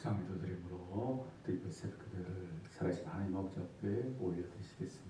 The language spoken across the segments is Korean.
묵상을 도드림으로 드리고 새벽 기도를 살아신 하나님 아버지 앞에 올려드리시겠습니다.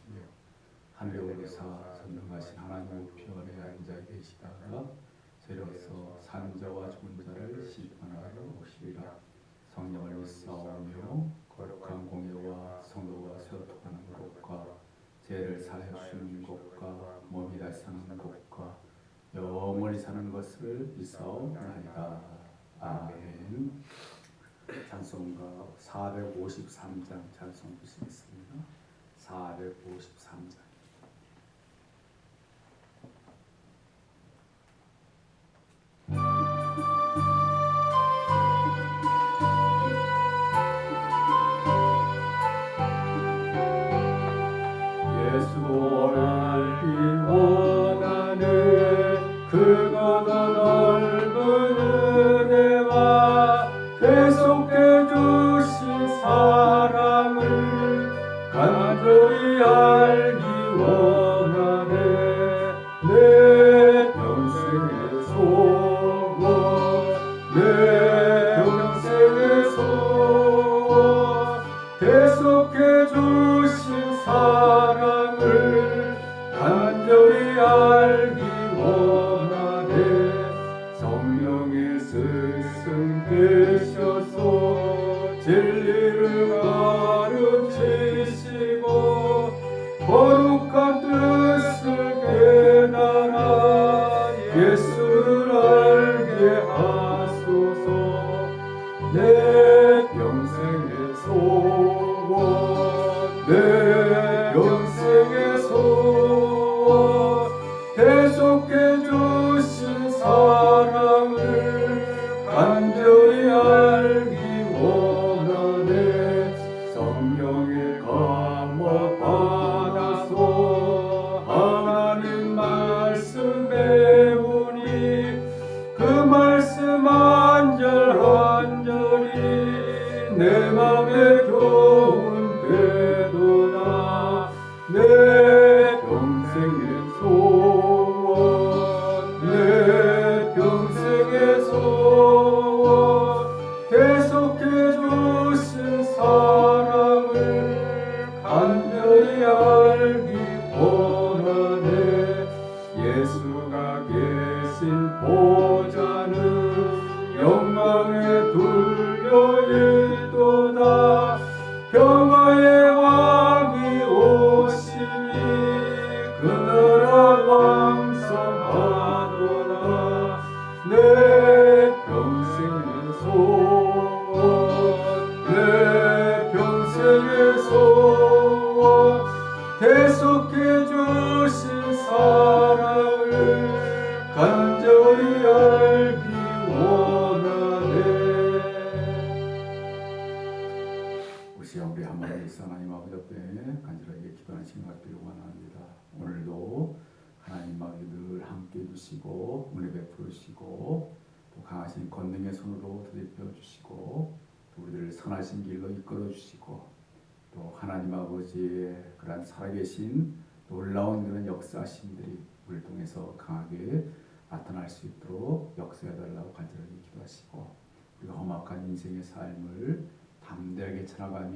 하늘에 오르사 전능하신 하나님 우편에 앉아 계시다가 저로서 사는 자와 죽은 자를 심판하러 오시리라. 성령을 믿사오며 거룩한 공예와 성도가 세워하는 것과 죄를 사하여 주는 것과 몸이 다시 사는 것과 영원히 사는 것을 믿사옵나이다. 아멘. 찬송가 453장 찬송 주시겠습니다. 453장 성령의 감화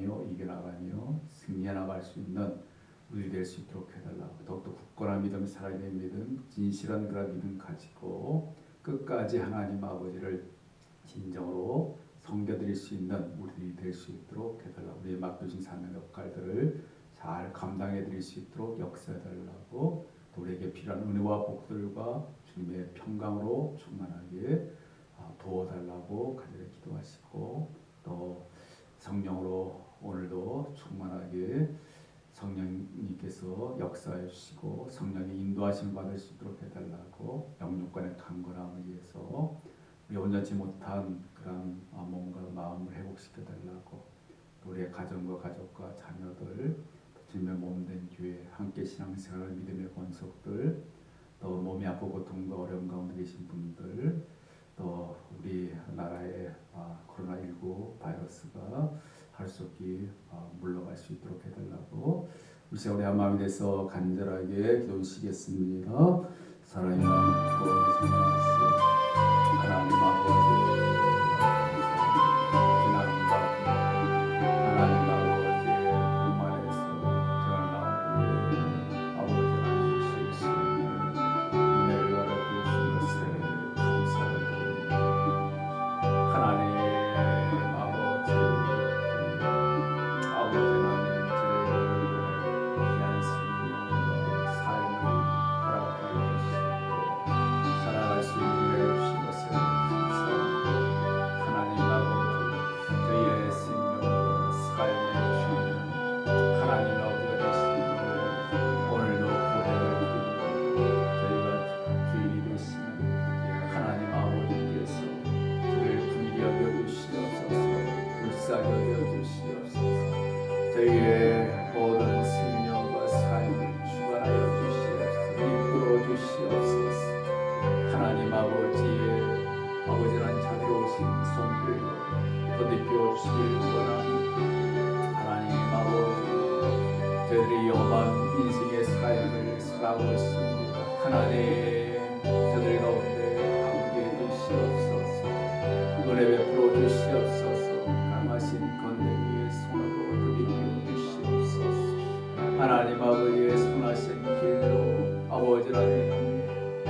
나가며 이겨나가며 승리해 나갈 수 있는 우리 될 수 있도록 해달라고 더욱더 굳건한 믿음 살아있는 믿음 진실한 그런 믿음 가지고 끝까지 하나님 아버지를 진정으로 섬겨드릴 수 있는 우리들이 될 수 있도록 해달라고 우리의 맡겨진 삶의 역할들을 잘잘 감당해 드릴 수 있도록 역사해 달라고 또 우리에게 필요한 은혜와 복들과 주님의 평강으로 충만하게 아, 도와달라고 간절히 기도하시고 또 성령으로 오늘도 충만하게 성령님께서 역사해 주시고 성령의 인도하심 받을 수 있도록 해달라고 영육간의 강건함을 위해서 우리 온전치 못한 그런 아, 몸과 마음을 회복시켜 달라고 또 우리의 가정과 가족과 자녀들 주님의 몸된 교회 함께 신앙생활 믿음의 권속들 또 몸이 아프고 고통과 어려움 가운데 계신 분들 또 우리 나라의 아, 코로나19 바이러스가 없기 아, 물러갈 수 있도록 해달라고 우리 우리 한 마음이 돼서 간절하게 기도 주시겠습니다. 사랑의 마음 말씀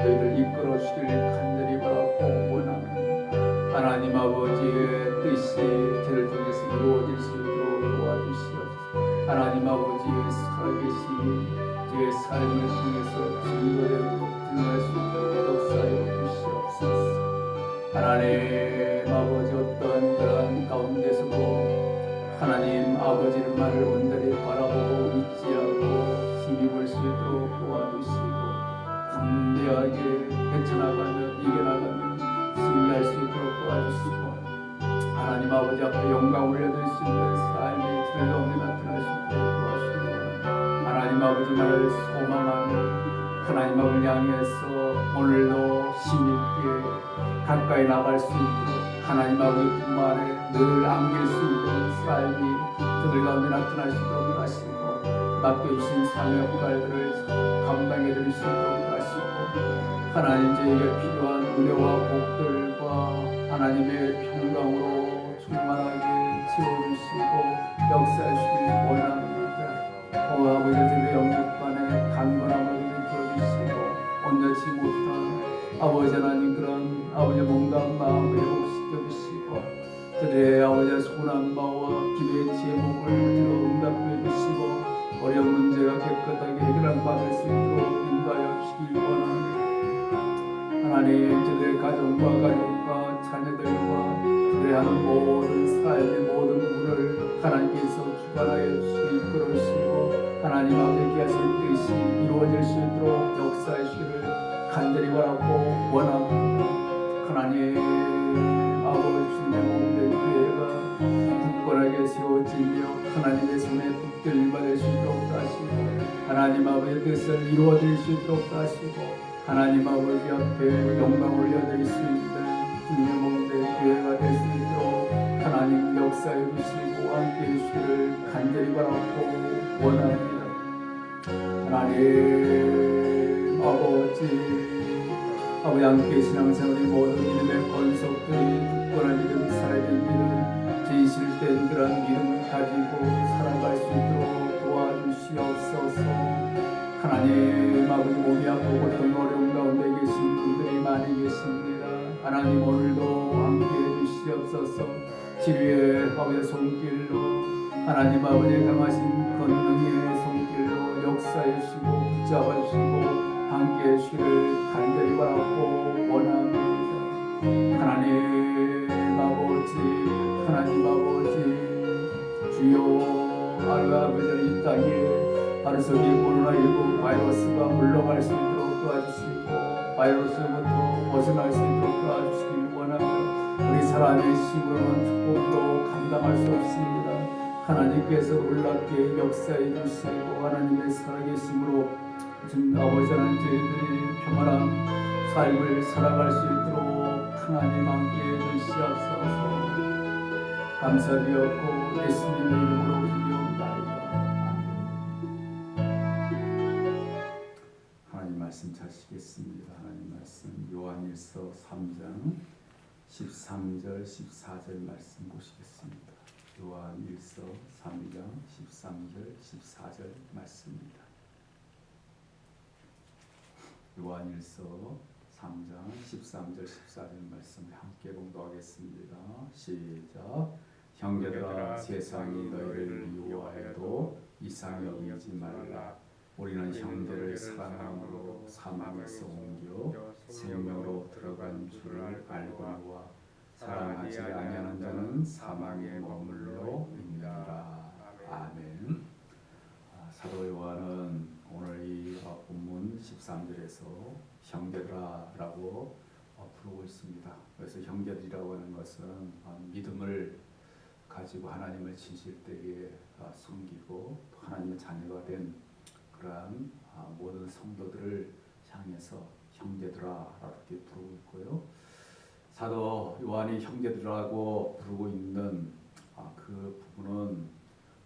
저희를 이끌어 주길 간절히 바라고 원합니다. 하나님 아버지의 뜻이 저를 통해서 이루어질 수 있도록 도와주시옵소서. 하나님 아버지의 살아계심이 저의 삶을 통해서 증거되고 증거할 수 있도록 역사하여 주시옵소서. 하나님 아버지 어떤 그런 가운데서도 하나님 아버지의 말을 가까이 나갈 수 있도록 하나님 아버지 품안에 늘 안길 수 있는 삶이 저들 가운데 나타날 수 있도록 하시고 맡겨주신 사명 역할들을 감당해 드릴 수 있도록 하시고 하나님 저에게 필요한 은혜와 복들과 하나님의 평강으로 충만하게 채워주시고 역사하시길 원합니다. 오 아버지 저의 영육간에 강건함을 느껴주시고 온전치 못한 아버지 하나님 아버지 몸과 마음을 회복시켜 주시고 저들의 아버지의 소원한 바와 기도의 제목을 들어 응답해 주시고 어려운 문제가 깨끗하게 해결을 받을 수 있도록 인도하여 주시기 원합니다 하나님 저들의 가정과 가족과 자녀들과 저들의 하는 모든 삶의 모든 물을 하나님께서 주관하여 주시고 이끌어 주시고 하나님 아버지 귀하신 뜻이 이루어질 수 있도록 역사하시기를 간절히 바라고. 하나 하나님의 손에 붙들림 받을 수 있도록 하시고 하나님 아버지의 뜻을 이루어질 수 있도록 하시고 하나님 아버지 앞에 영광 올려 드릴 수 있는 주님의 몸된 교회가 될 수 있도록 하나님 역사해 주시고 함께 해주시기를 간절히 바라고 원합니다. 하나님 아버지 아버지 함께 신앙생활의 모든 믿음의 권속들이 굳건한 믿음 살아있는 믿음 진실된 그런 믿음을 가지고 살아갈 수 있도록 도와주시옵소서. 하나님 아버지 몸이 아프고 고통 어려운 가운데 계신 분들이 많이 계십니다. 하나님 오늘도 함께 해 주시옵소서. 치료의 아버지 손길로 하나님 아버지 강하신 권능의 손길 역사해 주시고 붙잡아 주시고 함께 해 주시기를 간절히 바라고 원합니다. 하나님 아버지 하나님 아버지 주여 하루 아버지 이 땅에 하루 속에 코로나19 바이러스가 물러갈 수 있도록 도와주시고 바이러스부터 벗어날 수 있도록 도와주시길 원합니다. 우리 사람의 힘으로는 조금도 감당할 수 없습니다. 하나님께서 놀랍게 역사해 주시고 하나님의 살아계심으로 지금 아버지 하나님 저희들이 평안한 삶을 살아갈 수 있도록 하나님 함께 해주시옵소서 감사드렸고 예수님의 이름으로 기도합니다. 하나님 말씀 자시겠습니다. 하나님 말씀 요한일서 3장 13절 14절 말씀 보시겠습니다. 요한일서 3장 13절 14절 말씀입니다. 요한일서 3장 13절 14절 말씀 함께 공부하겠습니다. 시작. 형제들아 세상이 너희를 미워해도 이상히 여기지 말라. 우리는 형제를 사랑함으로 사망에서 옮겨 생명으로 들어간 줄을 알거니와 사랑하지 아니하는 자는 사망에 머물러 있느니라. 아멘. 아, 사도 요한은 오늘 이 어, 본문 13절에서 형제들아라고 어, 부르고 있습니다. 그래서 형제들이라고 하는 것은 어, 믿음을 가지고 하나님을 때에 어, 섬기고 또 하나님의 자녀가 된 그러한 어, 모든 성도들을 향해서 형제들아라고 이렇게 부르고 있고요. 사도 요한이 형제들이라고 부르고 있는 어, 그 부분은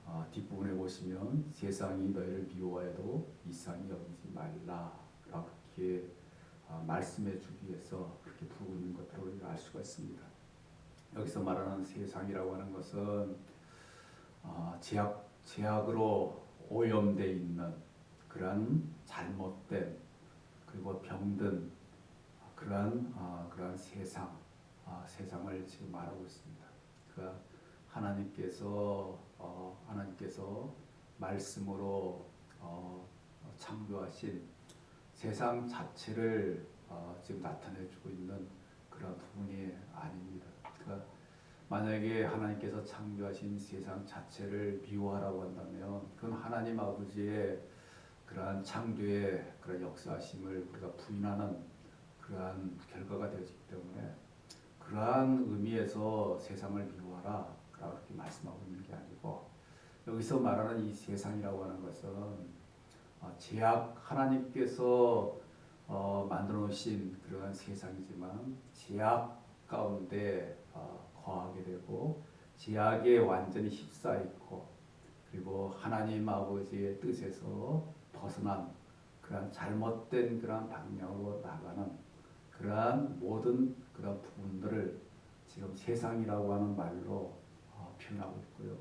어, 뒷부분에 보시면 세상이 너희를 미워해도 이상히 여기지 말라라고 이렇게 어, 말씀해 주기 위해서 그렇게 부르고 있는 것들을 알 수가 있습니다. 여기서 말하는 세상이라고 하는 것은 어, 제약 제약으로 오염돼 있는 그러한 잘못된 그리고 병든 그러한 어, 그러한 세상 어, 세상을 지금 말하고 있습니다. 그러니까 하나님께서 어, 하나님께서 말씀으로 어, 창조하신 세상 자체를 어, 지금 나타내주고 있는 그런 부분이 아닙니다. 그러니까 만약에 하나님께서 창조하신 세상 자체를 미워하라고 한다면 그건 하나님 아버지의 그러한 창조의 그런 역사심을 우리가 부인하는 그러한 결과가 되어지기 때문에 그러한 의미에서 세상을 미워하라 이렇게 말씀하고 있는 게 아니고 여기서 말하는 이 세상이라고 하는 것은 어, 제약 하나님께서 어, 만들어 놓으신 그러한 세상이지만 제약 가운데 어, 거하게 되고 제약에 완전히 휩싸있고 그리고 하나님 아버지의 뜻에서 벗어난 그러한 잘못된 그러한 방향으로 나가는 그러한 모든 그런 부분들을 지금 세상이라고 하는 말로 어, 표현하고 있고요.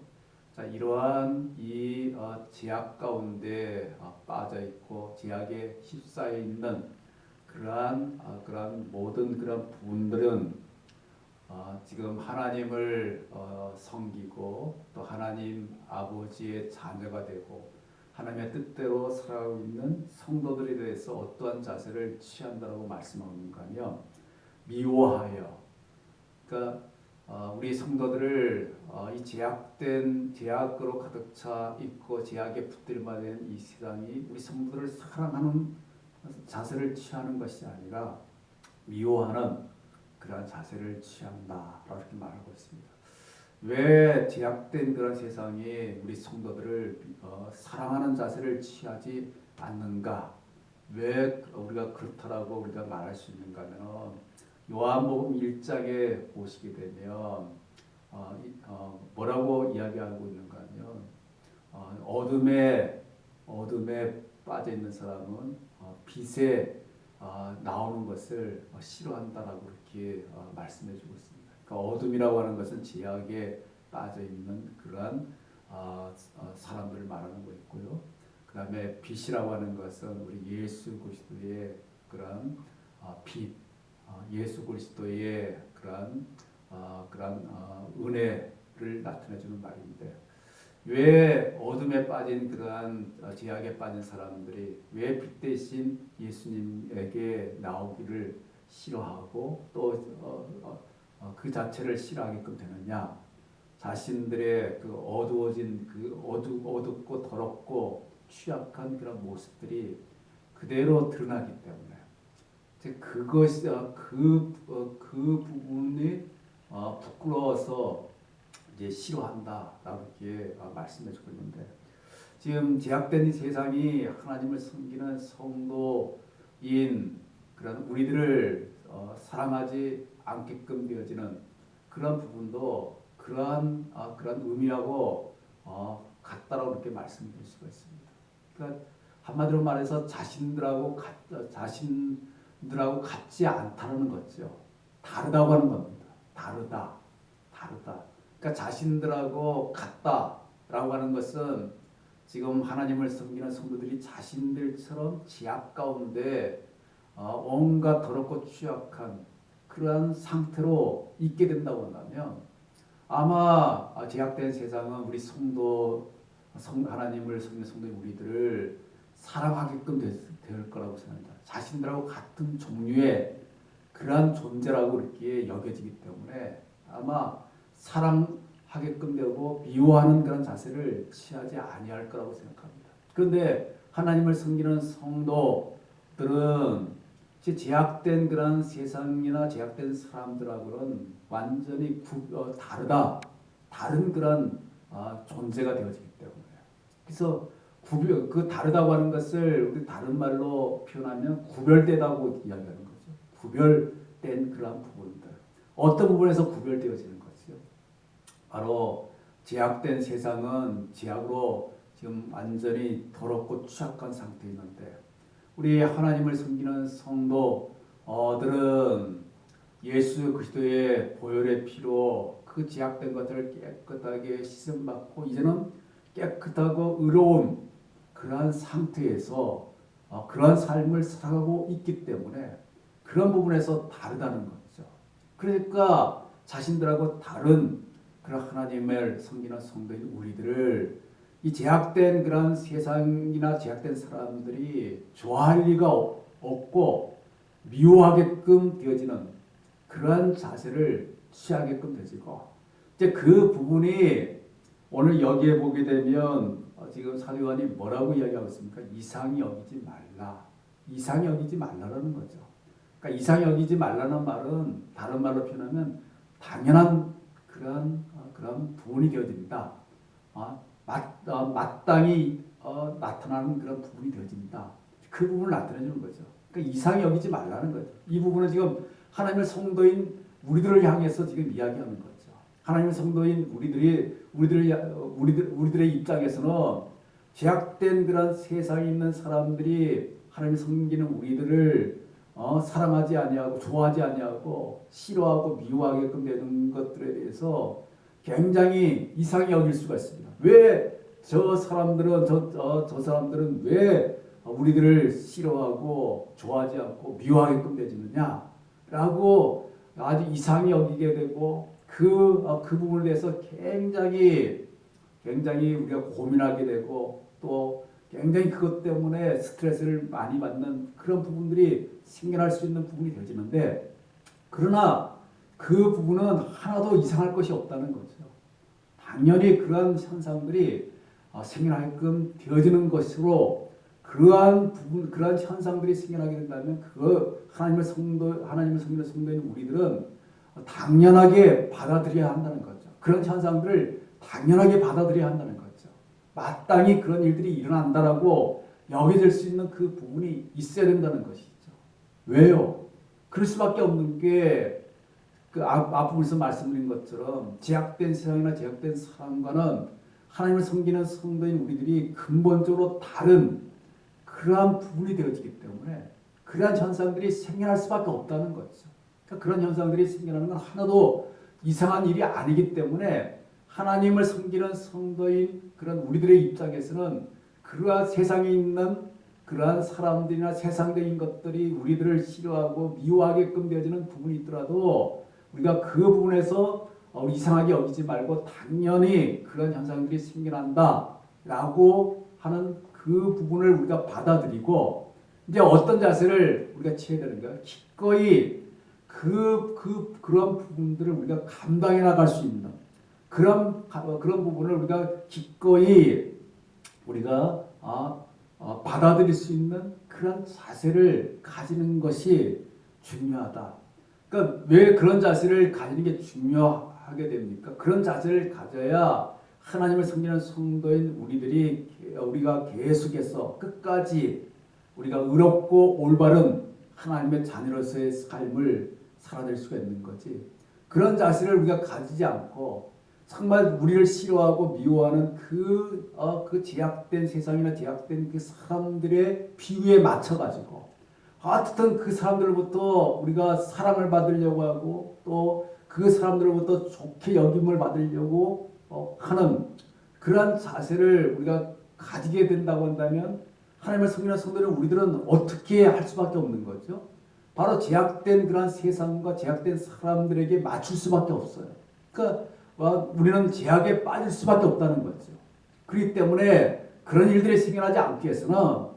자 이러한 이 어, 제약 가운데 어, 빠져 있고 제약에 휩싸여 있는 그러한 어, 그러한 모든 그런 부분들은 어, 지금 하나님을 어, 섬기고 또 하나님 아버지의 자녀가 되고 하나님의 뜻대로 살아가고 있는 성도들에 대해서 어떠한 자세를 취한다라고 말씀하고 있는가 하면 미워하여. 그러니까 어, 우리 성도들을 어, 이 제약된 제약으로 가득 차 있고 제약에 붙들만 된이 세상이 우리 성도들을 사랑하는 자세를 취하는 것이 아니라 미워하는 그러한 자세를 취한다 라고 이렇게 말하고 있습니다. 왜 제약된 그런 세상이 우리 성도들을 어, 사랑하는 자세를 취하지 않는가? 왜 우리가 그렇다라고 우리가 말할 수 있는가 하면 요한복음 1장에 보시게 되면 어, 이, 어, 뭐라고 이야기하고 있는가 하면 어, 어둠에 어둠에 빠져 있는 사람은 어, 어, 나오는 것을 어, 싫어한다라고 이렇게 어, 말씀해 주고 있습니다. 그러니까 어둠이라고 하는 것은 제약에 빠져 있는 그러한 어, 어, 사람들을 말하는 거 있고요. 그 다음에 빛이라고 하는 것은 우리 예수 그리스도의 그런 어, 빛, 어, 예수 그리스도의 그런 어, 그런 어, 은혜를 나타내주는 말인데 왜 어둠에 빠진 그러한 어, 제약에 빠진 사람들이 왜 빛 대신 예수님에게 나오기를 싫어하고 또 그 자체를 싫어하게끔 되느냐? 자신들의 그 어두워진 그 어두 어둡고 더럽고 취약한 그런 모습들이 그대로 드러나기 때문에 이제 그것이 어, 그, 어, 그 부분이 어, 부끄러워서 이제 싫어한다라고 이렇게 어, 말씀해 주고 있는데 지금 제약된 이 세상이 하나님을 섬기는 성도인 그런 우리들을 어, 사랑하지 않게끔 되어지는 그런 부분도 그러한 어, 그런 의미라고 어, 같다라고 이렇게 말씀드릴 수가 있습니다. 그러니까 한마디로 말해서 자신들하고 같, 어, 자신들하고 같지 않다는 거죠. 다르다고 하는 겁니다. 다르다, 다르다. 그러니까 자신들하고 같다라고 하는 것은 지금 하나님을 섬기는 성도들이 자신들처럼 지압 가운데 어, 온갖 더럽고 취약한 그러한 상태로 있게 된다고 한다면 아마 제약된 세상은 우리 성도 성 하나님을 섬기는 성도의 우리들을 사랑하게끔 될, 될 거라고 생각합니다. 자신들하고 같은 종류의 그러한 존재라고 이렇게 여겨지기 때문에 아마 사랑하게끔 되고 미워하는 그런 자세를 취하지 아니할 거라고 생각합니다. 그런데 하나님을 섬기는 성도들은 제약된 그런 세상이나 제약된 사람들하고는 완전히 구, 어, 다르다, 다른 그런 어, 존재가 되어지기 때문에 그래서 구별 그 다르다고 하는 것을 우리 다른 말로 표현하면 구별되다고 이야기하는 거죠. 구별된 그런 부분들 어떤 부분에서 구별되어지는 거 죠. 바로 제약된 세상은 제약으로 지금 완전히 더럽고 취약한 상태에 있는데 우리 하나님을 섬기는 성도들은 예수 그리스도의 보혈의 피로 그 제약된 것들을 깨끗하게 씻음 받고 이제는 깨끗하고 의로운 그러한 상태에서 어, 그러한 삶을 살아가고 있기 때문에 그런 부분에서 다르다는 거죠. 그러니까 자신들하고 다른 그런 하나님을 섬기는 성도인 우리들을 이 제약된 그런 세상이나 제약된 사람들이 좋아할 리가 없고 미워하게끔 되어지는 그러한 자세를 취하게끔 되지고 이제 그 부분이 오늘 여기에 보게 되면 어, 지금 사도관이 뭐라고 이야기하고 있습니까? 이상히 여기지 말라. 이상히 여기지 말라라는 거죠. 그러니까 이상히 여기지 말라는 말은 다른 말로 표현하면 당연한 그런 어, 그런 부분이 되어집니다. 어, 맞, 어, 마땅히 어, 나타나는 그런 부분이 되어집니다. 그 부분을 나타내주는 거죠. 그러니까 이상히 여기지 말라는 거죠. 이 부분은 지금 하나님의 성도인 우리들을 향해서 지금 이야기하는 거죠. 하나님의 성도인 우리들이 우리들 우리들 우리들의 입장에서는 제약된 그런 세상에 있는 사람들이 하나님을 섬기는 우리들을 어, 사랑하지 아니하고 좋아하지 아니하고 싫어하고 미워하게끔 되는 것들에 대해서 굉장히 이상히 여길 수가 있습니다. 왜 저 사람들은 저, 저, 저 사람들은 왜 우리들을 싫어하고 좋아하지 않고 미워하게끔 되지느냐라고 아주 이상히 여기게 되고 그, 어, 그 부분에 대해서 굉장히 굉장히 우리가 고민하게 되고 또 굉장히 그것 때문에 스트레스를 많이 받는 그런 부분들이 생겨날 수 있는 부분이 되어지는데 그러나 그 부분은 하나도 이상할 것이 없다는 거죠. 당연히 그러한 현상들이 어, 생겨나게끔 되어지는 것으로 그러한 부분, 그러한 현상들이 생겨나게 된다면 그 하나님의 성도, 하나님의 성도의 성도인 우리들은 당연하게 받아들여야 한다는 거죠. 그런 현상들을 당연하게 받아들여야 한다는. 마땅히 그런 일들이 일어난다라고 여겨질 수 있는 그 부분이 있어야 된다는 것이죠. 왜요? 그럴 수밖에 없는 게 그 앞부분에서 말씀드린 것처럼 제약된 세상이나 제약된 사람과는 하나님을 섬기는 성도인 우리들이 근본적으로 다른 그러한 부분이 되어지기 때문에 그러한 현상들이 생겨날 수밖에 없다는 거죠. 그러니까 그런 현상들이 생겨나는 건 하나도 이상한 일이 아니기 때문에 하나님을 섬기는 성도인 그런 우리들의 입장에서는 그러한 세상에 있는 그러한 사람들이나 세상적인 것들이 우리들을 싫어하고 미워하게끔 되어지는 부분이 있더라도 우리가 그 부분에서 어, 이상하게 여기지 말고 당연히 그런 현상들이 생겨난다라고 하는 그 부분을 우리가 받아들이고 이제 어떤 자세를 우리가 취해야 되는가? 기꺼이 그, 그, 그런 부분들을 우리가 감당해 나갈 수 있는 그런, 가- 그런 부분을 우리가 기꺼이 우리가 아, 어, 받아들일 수 있는 그런 자세를 가지는 것이 중요하다. 그러니까 왜 그런 자세를 가지는 게 중요하게 됩니까? 그런 자세를 가져야 하나님을 섬기는 성도인 우리들이 우리가 계속해서 끝까지 우리가 의롭고 올바른 하나님의 자녀로서의 삶을 살아낼 수가 있는 거지. 그런 자세를 우리가 가지지 않고 정말 우리를 싫어하고 미워하는 그, 어, 그 제약된 세상이나 제약된 그 사람들의 비유에 맞춰가지고 어떻든 그 사람들로부터 우리가 사랑을 받으려고 하고 또 그 사람들로부터 좋게 여김을 받으려고 어, 하는 그러한 자세를 우리가 가지게 된다고 한다면 하나님을 섬기는 성도는 우리들은 어떻게 할 수밖에 없는 거죠? 바로 제약된 그런 세상과 제약된 사람들에게 맞출 수밖에 없어요. 그러니까 어, 우리는 제약에 빠질 수밖에 없다는 거죠. 그렇기 때문에 그런 일들이 생겨나지 않기 위해서는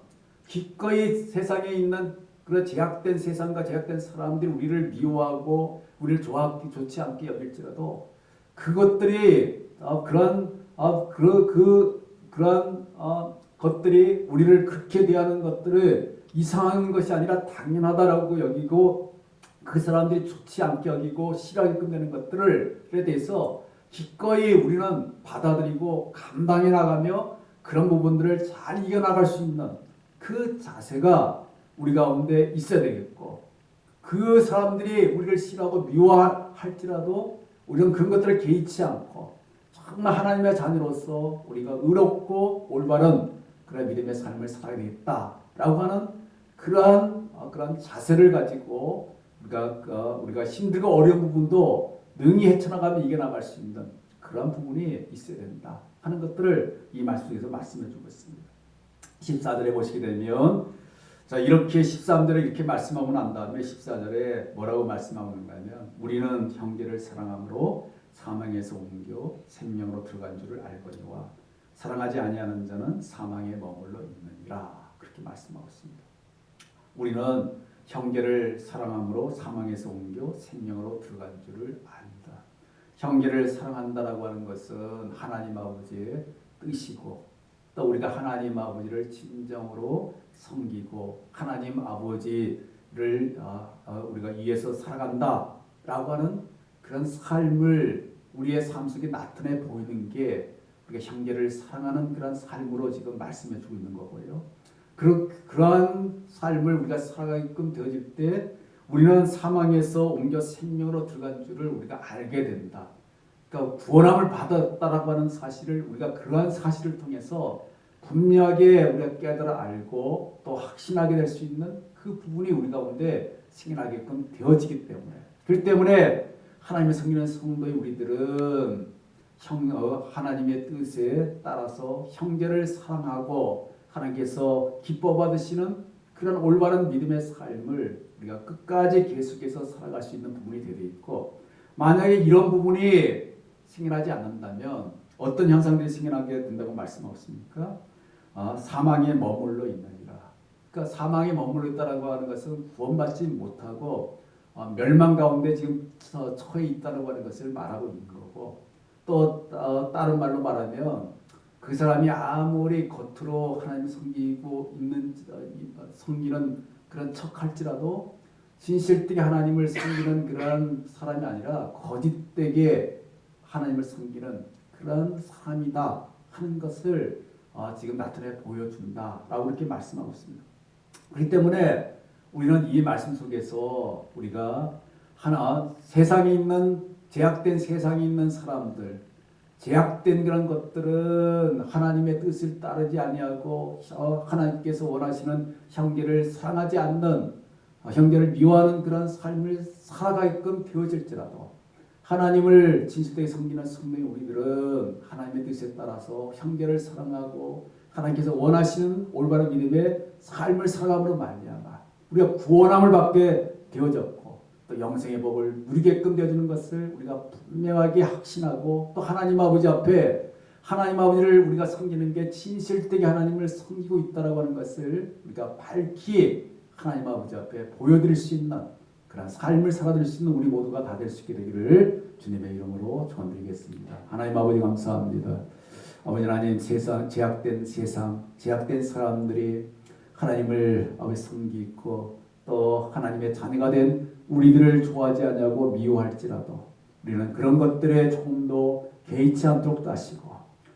기꺼이 세상에 있는 그런 제약된 세상과 제약된 사람들이 우리를 미워하고 우리를 좋아하기 좋지 않게 여길지라도 그것들이 어, 그런 어, 그, 그 그런 어, 것들이 우리를 그렇게 대하는 것들을 이상한 것이 아니라 당연하다라고 여기고 그 사람들이 좋지 않게 여기고 싫어하게끔 되는 것들을에 대해서 기꺼이 우리는 받아들이고 감당해 나가며 그런 부분들을 잘 이겨나갈 수 있는 그 자세가 우리 가운데 있어야 되겠고 그 사람들이 우리를 싫어하고 미워할지라도 우리는 그런 것들을 개의치 않고 정말 하나님의 자녀로서 우리가 의롭고 올바른 그런 믿음의 삶을 살아야 되겠다라고 하는 그러한 어, 그런 자세를 가지고 우리가 어, 우리가 힘들고 어려운 부분도 능히 헤쳐나가며 이겨나갈 수 있는 그런 부분이 있어야 된다 하는 것들을 이 말씀 속에서 말씀해 주고 있습니다. 14절에 보시게 되면 자 이렇게 13절에 이렇게 말씀하고 난 다음에 14절에 뭐라고 말씀하고 하면 우리는 형제를 사랑함으로 사망에서 옮겨 생명으로 들어간 줄을 알거니와 사랑하지 아니하는 자는 사망에 머물러 있느니라 그렇게 말씀하고 있습니다. 우리는 형제를 사랑함으로 사망에서 옮겨 생명으로 들어간 줄을 안다. 형제를 사랑한다라고 하는 것은 하나님 아버지의 뜻이고 또 우리가 하나님 아버지를 진정으로 섬기고 하나님 아버지를 어, 어, 우리가 위해서 살아간다라고 하는 그런 삶을 우리의 삶 속에 나타내 보이는 게 우리가 형제를 사랑하는 그런 삶으로 지금 말씀해 주고 있는 거고요. 그러, 그러한 삶을 우리가 살아가게끔 되어질 때 우리는 사망에서 옮겨 생명으로 들어간 줄을 우리가 알게 된다. 그러니까 구원함을 받았다라고 하는 사실을 우리가 그러한 사실을 통해서 분명하게 우리가 깨달아 알고 또 확신하게 될 수 있는 그 부분이 우리 가운데 생겨나게끔 되어지기 때문에 그렇기 때문에 하나님의 성기는 성도의 우리들은 형, 어, 하나님의 뜻에 따라서 형제를 사랑하고 하나님께서 기뻐 받으시는 그런 올바른 믿음의 삶을 우리가 끝까지 계속해서 살아갈 수 있는 부분이 되어 있고 만약에 이런 부분이 생겨나지 않는다면 어떤 현상들이 생겨나게 된다고 말씀하고 있습니까? 아, 사망에 머물러 있느니라. 그러니까 사망에 머물러 있다라고 하는 것은 구원받지 못하고 어, 멸망 가운데 지금 처- 처해 있다라고 하는 것을 말하고 있는 거고 또 어, 다른 말로 말하면 그 사람이 아무리 겉으로 하나님 섬기고 있는 어, 이- 어, 섬기는 그런 척 할지라도 진실되게 하나님을 섬기는 그런 사람이 아니라 거짓되게 하나님을 섬기는 그런 사람이다 하는 것을 어, 지금 나타내 보여준다라고 이렇게 말씀하고 있습니다. 그렇기 때문에 우리는 이 말씀 속에서 우리가 하나 세상에 있는 제약된 세상에 있는 사람들 제약된 그런 것들은 하나님의 뜻을 따르지 아니하고 어, 하나님께서 원하시는 형제를 사랑하지 않는 어, 형제를 미워하는 그런 삶을 살아가게끔 되어질지라도 하나님을 진실되게 섬기는 성도의 우리들은 하나님의 뜻에 따라서 형제를 사랑하고 하나님께서 원하시는 올바른 믿음의 삶을 살아감으로 말미암아 우리가 구원함을 받게 되어졌고 또 영생의 법을 누리게끔 되어주는 것을 우리가 분명하게 확신하고 또 하나님 아버지 앞에 하나님 아버지를 우리가 섬기는 게 진실되게 하나님을 섬기고 있다라고 하는 것을 우리가 밝히 하나님 아버지 앞에 보여드릴 수 있는 그런 삶을 살아드릴 수 있는 우리 모두가 다 될 수 있게 되기를 주님의 이름으로 축원드리겠습니다. 하나님 아버지 감사합니다. 아버지 하나님 세상 제약된 세상 제약된 사람들이 하나님을 아버지 섬기고 또 하나님의 자녀가 된 우리들을 좋아하지 않냐고 미워할지라도 우리는 그런 것들에 조금 더 개의치 않도록 하시고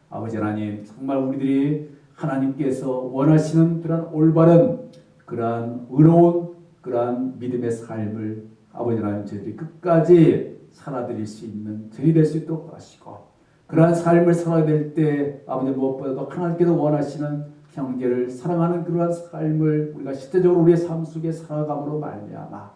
아버지 하나님 정말 우리들이 하나님께서 원하시는 그런 올바른 그러한 의로운 그러한 믿음의 삶을 아버지 하나님 저희들이 끝까지 살아드릴 수 있는 저희 될수 있도록 하시고 그러한 삶을 살아야 될때 아버지 무엇보다도 하나님께서 원하시는 형제를 사랑하는 그러한 삶을 우리가 실제적으로 우리의 삶 속에 살아감으로 말미암아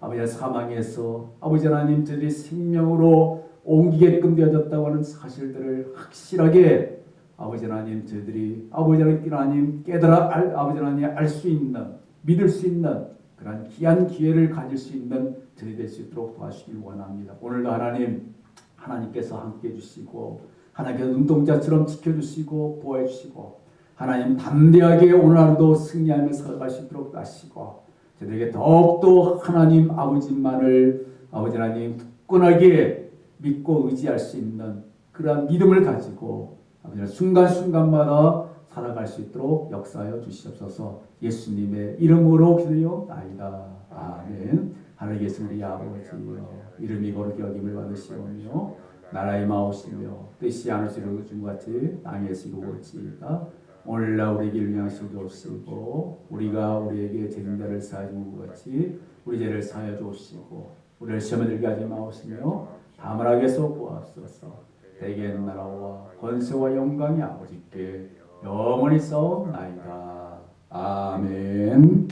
아버지 사망에서 아버지 하나님 저희들이 생명으로 옮기게끔 되어졌다고 하는 사실들을 확실하게 아버지 하나님 저희들이 아버지 하나님 깨달아 알, 아버지 하나님 알 수 있는 믿을 수 있는 그런 귀한 기회를 가질 수 있는 저희 될 수 있도록 도와주시길 원합니다. 오늘도 하나님 하나님께서 함께 해 주시고 하나님께서 눈동자처럼 지켜주시고 보호해 주시고 하나님 담대하게 오늘 하루도 승리하며 살아갈 수 있도록 하시고 저들에게 더욱더 하나님 아버지만을 아버지 하나님 굳건하게 믿고 의지할 수 있는 그러한 믿음을 가지고 아버지 순간순간마다 살아갈 수 있도록 역사하여 주시옵소서 예수님의 이름으로 기도하옵나이다. 아멘 하늘에 계신 우리 아버지여 이름이 거룩히 여김을 받으시오며 나라의 마오시며 뜻이 하늘에서 준 같이 땅에서 이루어지이다. 오늘날 우리에게 일용하시고 주옵시고 우리가 우리에게 죄진 자를 사하여 준것 같이 우리 죄를 사하여 주옵시고 우리를 시험에 들게 하지 마옵시며 다말하게서 구하옵소서. 대개 나라와 권세와 영광이 아버지께 영원히 싸움 나이다. 아멘